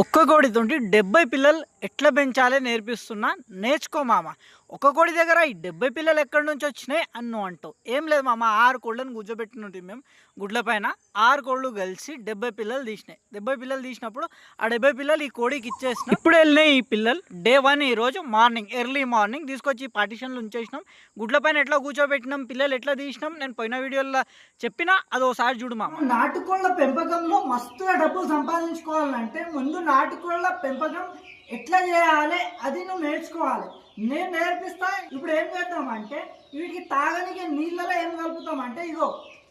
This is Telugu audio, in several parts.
ఒక్క కోడితోటి డెబ్బై పిల్లలు ఎట్లా పెంచాలి నేర్పిస్తున్నా నేర్చుకో మామ. ఒక కోడి దగ్గర ఈ డెబ్బై పిల్లలు ఎక్కడి నుంచి వచ్చినాయి అన్ను అంటావు ఏం లేదు మామ ఆరు కోళ్ళని గుజ్జబెట్టినట్టు మేము. గుడ్ల పైన ఆరు కోళ్ళు కలిసి డెబ్బై పిల్లలు తీసినాయి. డెబ్బై పిల్లలు తీసినప్పుడు ఆ డెబ్బై పిల్లలు ఈ కోడికి ఇచ్చేసినాం. ఇప్పుడు వెళ్ళినాయి ఈ పిల్లలు? డే వన్ ఈ రోజు మార్నింగ్ ఎర్లీ మార్నింగ్ తీసుకొచ్చి ఈ పార్టిషన్లు ఉంచేసినాం. గుడ్ల పైన ఎట్లా కూర్చోబెట్టినాం పిల్లలు ఎట్లా తీసినాం నేను పోయిన వీడియోలో చెప్పినా అది ఒకసారి చూడు మామ. నాటుకోళ్ళ పెంపకంలో మస్తుగా డబ్బులు సంపాదించుకోవాలంటే ముందు నాటుకోళ్ళ పెంపకం ఎట్లా చేయాలి? అది నువ్వు నేర్చుకోవాలి. నేను నేర్పిస్తా ఇప్పుడు ఏం చేద్దామంటే వీటికి తాగనికి నీళ్ళలో ఏం కలుపుతామంటే ఇగో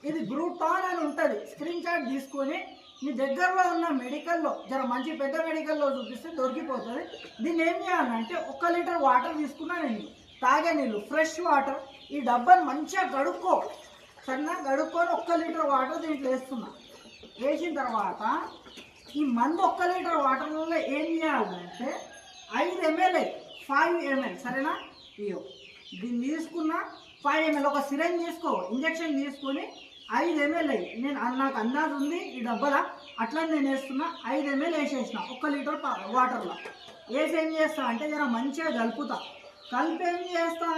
ఇది బ్రూటాన్ అని ఉంటుంది. స్క్రీన్ షాట్ తీసుకొని మీ దగ్గరలో ఉన్న మెడికల్లో జర మంచి పెద్ద మెడికల్లో చూపిస్తే దొరికిపోతుంది. దీన్ని ఏం చేయాలంటే ఒక లీటర్ వాటర్ తీసుకున్నానండి నేను తాగే నీళ్ళు ఫ్రెష్ వాటర్ ఈ డబ్బాని మంచిగా గడుక్కో సన్న గడుక్కొని ఒక్క లీటర్ వాటర్ దీంట్లో వేస్తున్నా. వేసిన తర్వాత ఈ మందు ఒక్క లీటర్ వాటర్లో ఏం చేయాలంటే ఐదు ఎంఎల్ ఫైవ్ ఎంఎల్ సరేనా? ఇయో దీన్ని తీసుకున్న ఫైవ్ ఎంఎల్ ఒక సిరంజ్ తీసుకో ఇంజక్షన్ తీసుకొని ఐదు ఎంఎల్ అయ్యి నేను నాకు అందాజు ఉంది ఈ డబ్బల? అట్లా నేను వేస్తున్నా ఐదు ఎంఎల్ వేసేసిన ఒక్క లీటర్ వాటర్లో. వేసి ఏం చేస్తా అంటే జర మంచిగా కలుపుతా. కలిపి ఏం చేస్తా?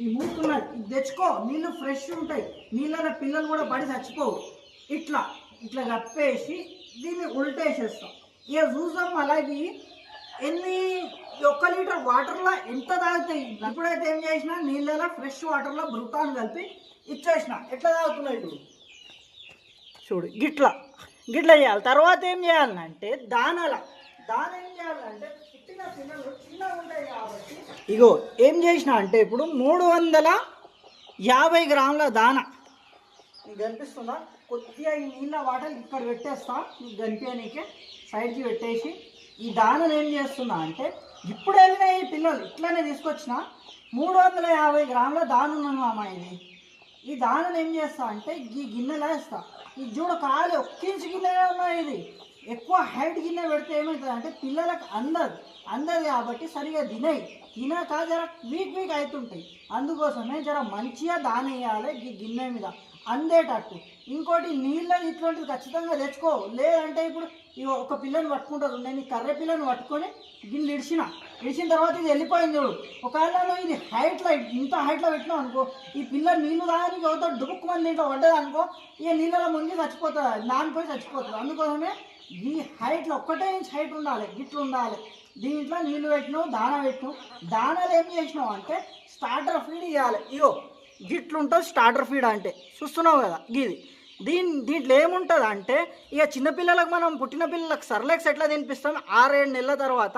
ఈ మూతున్నది ఇది తెచ్చుకో నీళ్ళు ఫ్రెష్ ఉంటాయి. నీళ్ళలో పిల్లలు కూడా పడి చచ్చిపోవు. ఇట్లా ఇట్లా కప్పేసి దీన్ని ఉల్టేసేస్తాం ఇక చూసాం అలాగే ఎన్ని ఒక్క లీటర్ వాటర్లో ఎంత తాగుతాయి ఇప్పుడైతే ఏం చేసిన నీళ్ళలో ఫ్రెష్ వాటర్లో బ్రుటాన్ కలిపి ఇచ్చేసిన. ఎట్లా తాగుతున్నాయి చూడు చూడు గిట్లా. గిట్లా చేయాలి. తర్వాత ఏం చేయాలంటే దానాల. దాన ఏం చేయాలంటే పుట్టిన పిల్లలు చిన్నగా ఉంటాయి కాబట్టి ఇగో ఏం చేసిన అంటే ఇప్పుడు మూడు వందల యాభై గ్రాముల దాన. నీకు కనిపిస్తుందా? కొద్దిగా ఈ నీళ్ళ వాటర్ ఇక్కడ పెట్టేస్తా. నీకు కనిపించనీకే సైడ్కి పెట్టేసి ఈ దానం ఏం చేస్తున్నా అంటే ఇప్పుడు వెళ్ళిన ఈ పిల్లలు ఇట్లానే తీసుకొచ్చిన. మూడు వందల యాభై గ్రాముల దానం అమ్మ ఇది. ఈ దానం ఏం చేస్తా అంటే ఈ గిన్నెలో వేస్తా ఇది చూడ కాలు ఒక్కించి గిన్నెలే గిన్నెలో ఉన్నాయి ఇది. ఎక్కువ హైట్ గిన్నె పెడితే ఏమవుతుంది అంటే పిల్లలకు అందదు. అందదు కాబట్టి సరిగా తినయి. తినక జర వీక్ వీక్ అవుతుంటాయి. అందుకోసమే జర మంచిగా దాని వేయాలి ఈ గిన్నె మీద. అందేటట్టు. ఇంకోటి నీళ్ళని ఇట్లాంటివి ఖచ్చితంగా తెచ్చుకో. లేదంటే ఇప్పుడు ఒక పిల్లని పట్టుకుంటారు. నేను ఈ కర్రె పిల్లని పట్టుకొని గిన్నెలు ఇడిచిన ఇడిచిన తర్వాత ఇది వెళ్ళిపోయింది చూడు. ఒకవేళ ఇది హైట్లో ఇంత హైట్లో పెట్టినావు అనుకో ఈ పిల్ల నీళ్ళు తాగడానికి అవుతా డుబుక్ మంది దీంట్లో పడ్డది అనుకో ఇక నీళ్ళలో ముందు చచ్చిపోతుంది. నానిపోయి చచ్చిపోతుంది. అందుకోసమే ఈ హైట్లో ఒక్కటే ఇంచ్ హైట్ ఉండాలి. గిట్లు ఉండాలి. దీంట్లో నీళ్ళు పెట్టినావు దాన పెట్టినావు. దానాలు ఏం చేసినావు అంటే స్టార్టర్ ఫీడ్ ఇవ్వాలి ఇగో గిట్లుంటుంది స్టార్టర్ ఫీడ్ అంటే. చూస్తున్నావు కదా ఇది దీని దీంట్లో ఏముంటుంది అంటే ఇక చిన్నపిల్లలకు మనం పుట్టిన పిల్లలకు సర్లెక్స్ ఎట్లా తినిపిస్తాం? ఆరేడు నెలల తర్వాత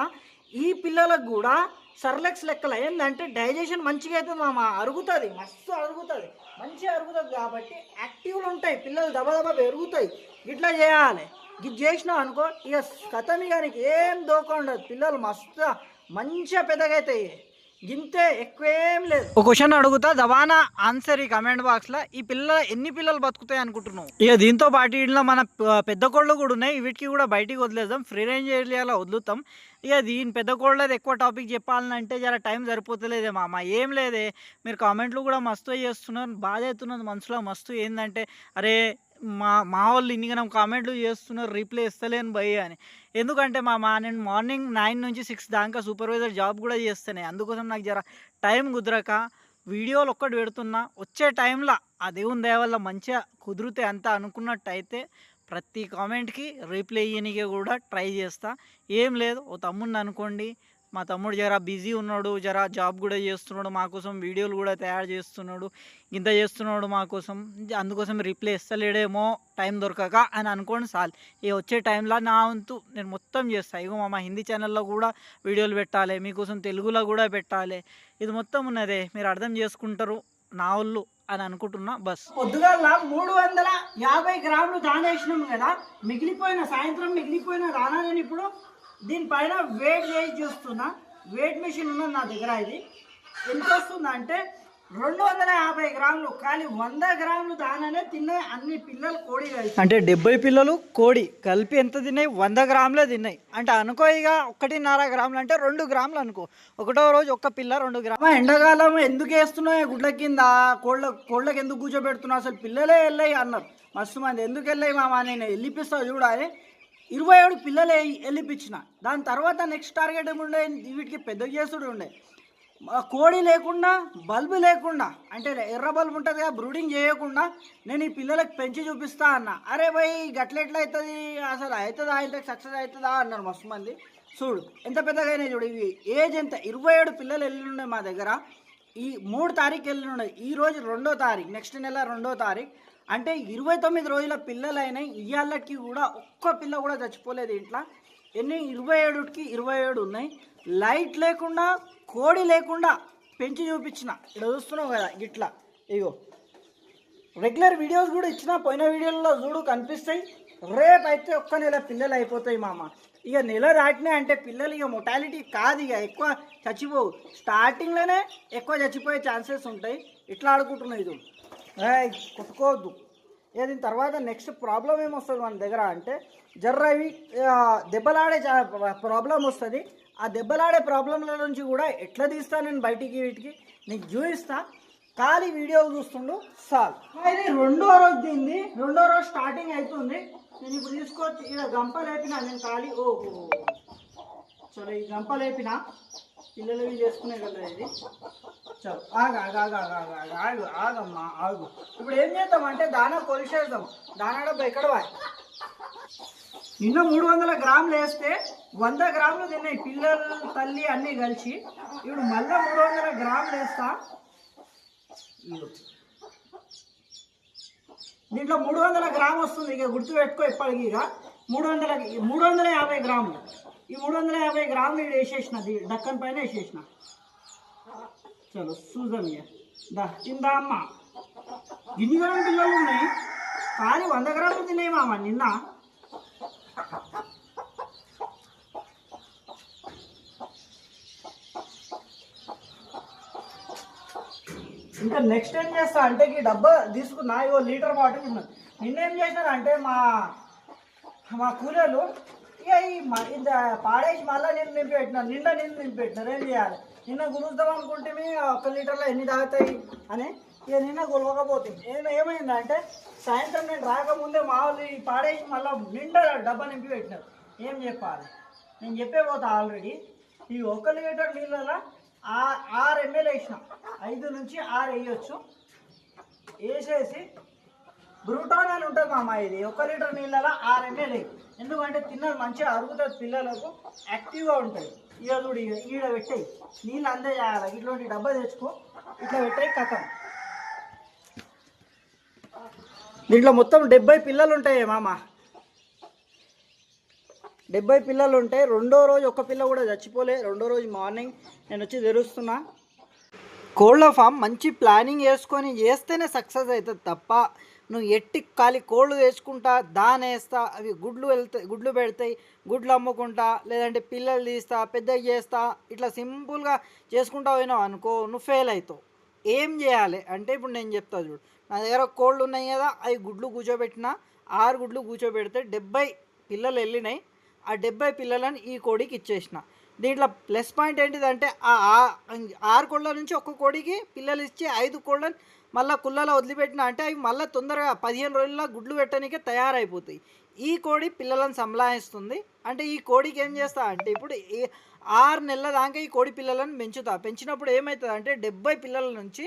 ఈ పిల్లలకు కూడా సర్లెక్స్ లెక్కలు ఏంటంటే డైజెషన్ మంచిగా అవుతుంది మామ. అరుగుతుంది మస్తు అరుగుతుంది. మంచిగా అరుగుతుంది కాబట్టి యాక్టివ్లు ఉంటాయి. పిల్లలు దబదబ పెరుగుతాయి. ఇట్లా చేయాలి. ఇది చేసినావు అనుకో ఇక కథమి కానీ ఏం దోక ఉండదు. పిల్లలు మస్తు మంచిగా పెద్దగా అవుతాయి. ఇంతే ఎక్కువేం లేదు. ఒక క్వశ్చన్ అడుగుతా దవానా ఆన్సర్ ఈ కమెంట్ బాక్స్లో. ఈ పిల్ల ఎన్ని పిల్లలు బతుకుతాయి అనుకుంటున్నావు? ఇక దీంతో పాటు ఇంట్లో మన పెద్ద కోళ్ళు కూడా ఉన్నాయి. వీటికి కూడా బయటికి వదిలేద్దాం. ఫ్రీ రేంజ్ ఏరియాలో వదులుతాం. ఇక దీని పెద్ద కోళ్ళది ఎక్కువ టాపిక్ చెప్పాలంటే జర టైం సరిపోతలేదే మామ. ఏం లేదే. మీరు కామెంట్లు కూడా మస్తు చేస్తున్నారు. బాధ అవుతున్నది మనసులో మస్తు. ఏంటంటే అరే మా మా వాళ్ళు ఇన్నిగనం కామెంట్లు చేస్తున్నారు రిప్లై ఇస్తలేను భయ్య అని. ఎందుకంటే మా మా నేను మార్నింగ్ నైన్ నుంచి సిక్స్ దాకా సూపర్వైజర్ జాబ్ కూడా చేస్తున్నాయి అందుకోసం నాకు జర టైం కుదరక వీడియోలు ఒక్కటి పెడుతున్నా. వచ్చే టైంలో ఆ దేవుని దయ వల్ల మంచిగా కుదిరితే అంతా అనుకున్నట్టయితే ప్రతి కామెంట్కి రీప్లై ఇయ్యనికే కూడా ట్రై చేస్తా. ఏం లేదు ఓ తమ్ముడిని అనుకోండి మా తమ్ముడు జర బిజీ ఉన్నాడు జర జాబ్ కూడా చేస్తున్నాడు మా కోసం వీడియోలు కూడా తయారు చేస్తున్నాడు ఇంత చేస్తున్నాడు మా కోసం అందుకోసం రిప్లై ఇస్తలేడేమో టైం దొరకక అని అనుకోండి సార్ ఇక వచ్చే టైంలో నా వంతు నేను మొత్తం చేస్తాను ఇగో మా హిందీ ఛానల్లో కూడా వీడియోలు పెట్టాలి మీకోసం తెలుగులో కూడా పెట్టాలి. ఇది మొత్తం ఉన్నదే మీరు అర్థం చేసుకుంటారు నా వాళ్ళు అని అనుకుంటున్నా బస్. పొద్దుగాల మూడు వందల యాభై గ్రాములు దానేసినాం కదా మిగిలిపోయిన సాయంత్రం మిగిలిపోయిన దానాలని ఇప్పుడు దీనిపైన వెయిట్ చేసి చూస్తున్నా. వెయిట్ మెషిన్ ఉన్నది నా దగ్గర ఇది. ఎంత వస్తుంది అంటే రెండు వందల యాభై గ్రాములు కానీ వంద గ్రాములు దాననే తిన్నాయి అన్ని పిల్లలు కోడి అంటే డెబ్బై పిల్లలు కోడి కలిపి ఎంత తిన్నాయి? వంద గ్రాములే తిన్నాయి. అంటే అనుకో ఇక ఒకటిన్నర గ్రాములు అంటే రెండు గ్రాములు అనుకో. ఒకటో రోజు ఒక్క పిల్ల రెండు గ్రాములు ఎండాకాలం ఎందుకు వేస్తున్నావు? గుడ్ల కింద? కోళ్ళ కోళ్ళకి ఎందుకు కూర్చోబెడుతున్నావు? అసలు పిల్లలే వెళ్ళాయి అన్నారు. మస్తు మంది. ఎందుకు వెళ్ళాయి మామ? నేను వెళ్ళిపిస్తా చూడాలి ఇరవై ఏడు పిల్లలు వెళ్ళిపించిన. దాని తర్వాత నెక్స్ట్ టార్గెట్ ఏముండే? వీటికి పెద్ద చేసుడు ఉండే. కోడి లేకుండా బల్బు లేకుండా అంటే ఎర్ర బల్బు ఉంటుంది కదా బ్రూడింగ్ చేయకుండా నేను ఈ పిల్లలకు పెంచి చూపిస్తా అన్న. అరే భయ్ గట్లెట్లా అవుతుంది అసలు అవుతుందా ఇంత సక్సెస్ అవుతుందా అన్నారు మస్తు మంది. చూడు ఎంత పెద్దగానే చూడు ఇవి. ఏజ్ ఎంత? ఇరవై ఏడు పిల్లలు వెళ్ళిండే మా దగ్గర. ఈ మూడు తారీఖు వెళ్ళిండే. ఈ రోజు రెండో తారీఖు నెక్స్ట్ నెల రెండో తారీఖు. అంటే ఇరవై తొమ్మిది రోజుల పిల్లలైనాయి ఇవాళకి కూడా ఒక్క పిల్ల కూడా చచ్చిపోలేదు ఇంట్లో. ఎన్ని? ఇరవై ఏడుకి ఇరవై ఏడు ఉన్నాయి. లైట్ లేకుండా కోడి లేకుండా పెంచి చూపించిన. ఇక్కడ చూస్తున్నావు కదా ఇట్లా ఇగో. రెగ్యులర్ వీడియోస్ కూడా ఇచ్చిన పోయిన వీడియోలో చూడు కనిపిస్తాయి. రేపు అయితే ఒక్క నెల పిల్లలు అయిపోతాయి మామ. ఇక నెల దాటినా అంటే పిల్లలు ఇక మొటాలిటీ కాదు ఇక ఎక్కువ చచ్చిపోవు. స్టార్టింగ్లోనే ఎక్కువ చచ్చిపోయే ఛాన్సెస్ ఉంటాయి. ఇట్లా ఆడుకుంటున్నాయి ఇది కొట్టుకోవద్దు. ఇక తర్వాత నెక్స్ట్ ప్రాబ్లం ఏమొస్తుంది మన దగ్గర అంటే జర్ర అవి దెబ్బలాడే ప్రాబ్లం వస్తుంది. ఆ దెబ్బలాడే ప్రాబ్లంల నుంచి కూడా ఎట్లా తీస్తా నేను బయటికి వీటికి? నీకు చూపిస్తా. ఖాళీ వీడియో చూస్తుండు సాల్. ఇది రెండో రోజు దీన్ని రెండో రోజు స్టార్టింగ్ అవుతుంది నేను ఇప్పుడు తీసుకొచ్చి ఇక్కడ గంప లేపిన నేను ఖాళీ ఓహో. చలో ఈ గంప లేపిన పిల్లలు చేసుకునే కదా ఇది? చాలు. ఆగు ఆగు ఆగు ఆగు ఆగు ఆగు ఆగు ఆగమ్మా ఆగు. ఇప్పుడు ఏం చేద్దాం అంటే దానా కొలిసేద్దాం. దానా డబ్బా ఎక్కడ నిన్న మూడు వందల గ్రాములు వేస్తే వంద గ్రాములు తిన్నాయి పిల్లలు తల్లి అన్నీ కలిసి. ఇప్పుడు మళ్ళీ మూడు వందల గ్రాములు వేస్తా. దీంట్లో మూడు వందల గ్రాము వస్తుంది. ఇక గుర్తు పెట్టుకో ఇప్పటికి ఇక. మూడు వందల మూడు వందల యాభై గ్రాములు. ఈ మూడు వందల యాభై గ్రాములు ఇక్కడ వేసేసిన డక్కన్ పైన వేసేసిన. చలో చూద్దాం ఇక. దా తిందా అమ్మ? ఇన్ని గ్రాములు పిల్లలు ఉన్నాయి కానీ వంద గ్రాములు తిన్నాయి మామ నిన్న. ఇంకా నెక్స్ట్ ఏం చేస్తా అంటే ఈ డబ్బా తీసుకున్నా ఇవో లీటర్ బాటిల్ ఉన్నది. నిన్న ఏం అంటే మా మా కూలీలు ఇక ఈ ఇంత పాడేసి మళ్ళీ నీళ్ళు నింపి పెట్టినారు నిండా నీళ్ళు నింపి పెట్టినారు ఏం చేయాలి? నిన్న గురుద్దాం అనుకుంటే ఒక లీటర్లో ఎన్ని తాగుతాయి అని ఇక నిన్న గొలవకపోతుంది నేను ఏమైందంటే సాయంత్రం నేను రాకముందే మా వాళ్ళు ఈ పాడేసి మళ్ళీ నిండా డబ్బా నింపి పెట్టినారు ఏం చెప్పాలి? నేను చెప్పే పోతా ఆల్రెడీ. ఈ ఒక లీటర్ నీళ్ళలో ఆ- ఆరు ఎంఎల్ వేసిన. ఐదు నుంచి ఆరు వేయచ్చు. వేసేసి బ్రూటాన్ అని ఉంటుంది మామ ఇది. ఒక లీటర్ నీళ్ళలో ఆరు ఎంఎల్ ఎందుకంటే తిన్నది మంచిగా అరుగుతుంది పిల్లలకు యాక్టివ్గా ఉంటుంది. ఇక చూడు ఈడ పెట్టాయి. నీళ్ళు అందే చేయాలి. ఇట్లాంటి డబ్బా తెచ్చుకో. ఇట్లా పెట్టాయి కథం. దీంట్లో మొత్తం డెబ్బై పిల్లలు ఉంటాయి మామ. డెబ్బై పిల్లలు ఉంటాయి రెండో రోజు ఒక పిల్ల కూడా చచ్చిపోలే. రెండో రోజు మార్నింగ్ నేను వచ్చి తెరుస్తున్నా. కోళ్ళ ఫామ్ మంచి ప్లానింగ్ వేసుకొని చేస్తేనే సక్సెస్ అవుతుంది తప్ప నువ్వు ఎట్టి ఖాళీ కోళ్ళు వేసుకుంటా దాని వేస్తా అవి గుడ్లు వెళ్తాయి గుడ్లు పెడతాయి గుడ్లు అమ్ముకుంటా లేదంటే పిల్లలు తీస్తా పెద్ద చేస్తా ఇట్లా సింపుల్గా చేసుకుంటా పోయినావు అనుకో నువ్వు ఫెయిల్ అవుతావు. ఏం చేయాలి? అంటే ఇప్పుడు నేను చెప్తా చూడు. నా దగ్గర కోళ్ళు ఉన్నాయి కదా అవి గుడ్లు కూర్చోబెట్టిన ఆరు గుడ్లు కూర్చోబెడితే డెబ్బై పిల్లలు వెళ్ళినాయి. ఆ డెబ్బై పిల్లలను ఈ కోడికి ఇచ్చేసిన. దీంట్లో ప్లస్ పాయింట్ ఏంటిదంటే ఆ ఆరు కోళ్ళ నుంచి ఒక్క కోడికి పిల్లలు ఇచ్చి ఐదు కోళ్ళని మళ్ళీ కుళ్ళలో వదిలిపెట్టిన అంటే అవి మళ్ళీ తొందరగా పదిహేను రోజుల్లో గుడ్లు పెట్టడానికి తయారైపోతాయి. ఈ కోడి పిల్లలను సంలాయిస్తుంది. అంటే ఈ కోడికి ఏం చేస్తా అంటే ఇప్పుడు ఈ ఆరు నెలల దాకా ఈ కోడి పిల్లలను పెంచుతా. పెంచినప్పుడు ఏమవుతుంది అంటే డెబ్బై పిల్లల నుంచి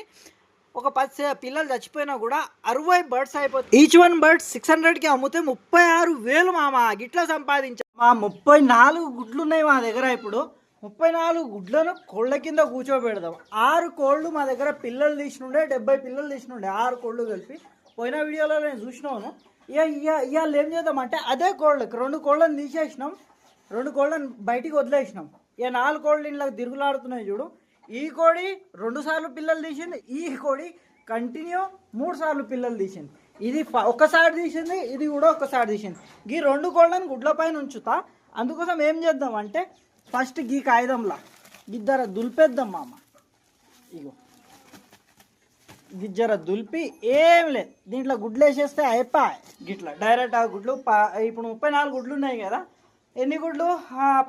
ఒక పది పిల్లలు చచ్చిపోయినా కూడా అరవై బర్డ్స్ అయిపోతాయి. ఈచ్ వన్ బర్డ్ సిక్స్ హండ్రెడ్కి అమ్మితే ముప్పై ఆరు వేలు మామ. గిట్లా సంపాదించా ఆ ముప్పై నాలుగు గుడ్లు ఉన్నాయి మా దగ్గర ఇప్పుడు. ముప్పై నాలుగు గుడ్లను కోళ్ళ కింద కూర్చోబెడదాం. ఆరు కోళ్ళు మా దగ్గర పిల్లలు తీసినుండే డెబ్బై పిల్లలు తీసినుండే ఆరు కోళ్ళు కలిపి. పోయిన వీడియోలో నేను చూసినాను. ఇక ఇక ఇవాళ ఏం చేద్దామంటే అదే కోళ్ళకి రెండు కోళ్ళని తీసేసినాం. రెండు కోళ్ళని బయటికి వదిలేసినాం. ఇక నాలుగు కోళ్ళు ఇంట్లో తిరుగులాడుతున్నాయి చూడు. ఈ కోడి రెండు సార్లు పిల్లలు తీసింది ఈ కోడి కంటిన్యూ మూడు సార్లు పిల్లలు తీసింది. ఇది ఒకసారి ఒక్కసారి తీసింది ఇది కూడా ఒకసారి తీసింది. ఈ రెండు కోళ్ళని గుడ్ల పైన ఉంచుతా. అందుకోసం ఏం చేద్దాం అంటే ఫస్ట్ గీ కాగితంలా గిద్దర దులిపేద్దాం మామ. ఇగో. గిజ్జర దులిపి ఏం లేదు. దీంట్లో గుడ్లు వేసేస్తే అయిపా గిట్లా. డైరెక్ట్ ఆ గుడ్లు ప- ఇప్పుడు ముప్పై నాలుగు గుడ్లు ఉన్నాయి కదా. ఎన్ని గుడ్లు?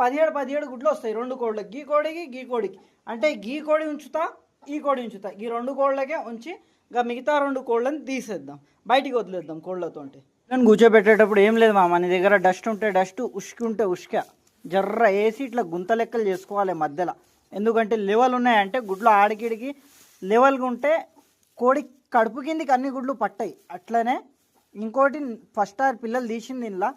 పదిహేడు పదిహేడు గుడ్లు వస్తాయి రెండు కోళ్ళకి. గీ కోడికి గీ కోడికి. అంటే గీ కోడి ఉంచుతా ఈ కోడి ఉంచుతా. ఈ రెండు కోళ్ళకే ఉంచి ఇంకా మిగతా రెండు కోళ్ళని తీసేద్దాం. బయటికి వదిలేద్దాం కోళ్ళతోటి నేను కూర్చోబెట్టేటప్పుడు ఏం లేదు మామ నీ దగ్గర డస్ట్ ఉంటే డస్ట్ ఉష్కి ఉంటే ఉష్క. జర్ర వేసి ఇట్లా గుంత లెక్కలు చేసుకోవాలి మధ్యలో. ఎందుకంటే లెవెల్ ఉన్నాయంటే గుడ్లు ఆడికిడికి లెవెల్గా ఉంటే కోడి కడుపు కిందికి అన్ని గుడ్లు పట్టాయి. అట్లనే ఇంకోటి ఫస్ట్ ఆర్ పిల్లలు తీసింది ఇంట్లో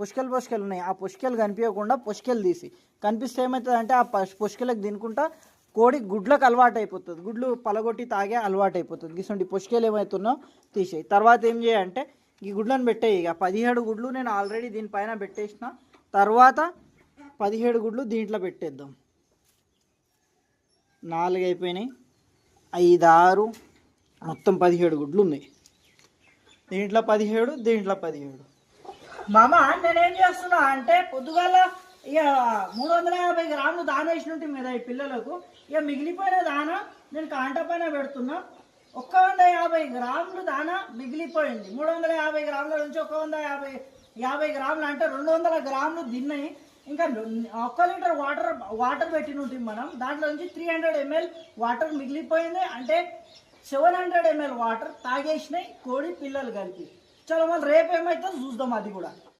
పుష్కలు పుష్కలు ఉన్నాయి. ఆ పుష్కలు కనిపించకుండా పుష్కలు తీసి. కనిపిస్తే ఏమవుతుందంటే ఆ పష్- పుష్కలకు తినుకుంటా కోడి గుడ్లకు అలవాటు అయిపోతుంది గుడ్లు పలగొట్టి తాగే అలవాటు అయిపోతుంది గిసండి పుష్కలు ఏమవుతున్నా తీసేయి. తర్వాత ఏం చేయంటే ఈ గుడ్లను పెట్టేయి. ఇక పదిహేడు గుడ్లు నేను ఆల్రెడీ దీనిపైన పెట్టేసిన. తర్వాత పదిహేడు గుడ్లు దీంట్లో పెట్టేద్దాం. నాలుగు అయిపోయినాయి. ఐదు ఆరు మొత్తం పదిహేడు గుడ్లు ఉన్నాయి. దీంట్లో పదిహేడు దీంట్లో పదిహేడు. మామ నేనేం చేస్తున్నా అంటే పొద్దుగాల ఇక మూడు వందల యాభై గ్రాములు దాన వేసినట్టు మీద ఈ పిల్లలకు. ఇక మిగిలిపోయిన దాన నేను కాంట పైన పెడుతున్నా. ఒక్క వంద యాభై గ్రాములు దాన మిగిలిపోయింది. మూడు వందల యాభై గ్రాముల నుంచి ఒక వంద యాభై యాభై గ్రాములు అంటే రెండు వందల గ్రాములు తిన్నాయి. ఇంకా ఒక్క లీటర్ వాటర్ వాటర్ పెట్టినట్టు మనం. దాంట్లో నుంచి త్రీ హండ్రెడ్ ఎంఎల్ వాటర్ మిగిలిపోయింది. అంటే సెవెన్ హండ్రెడ్ ఎంఎల్ వాటర్ తాగేసినాయి. కోడి పిల్లలు కలిపి. చాలా మళ్ళీ రేపు ఏమైతే చూద్దాం అది కూడా.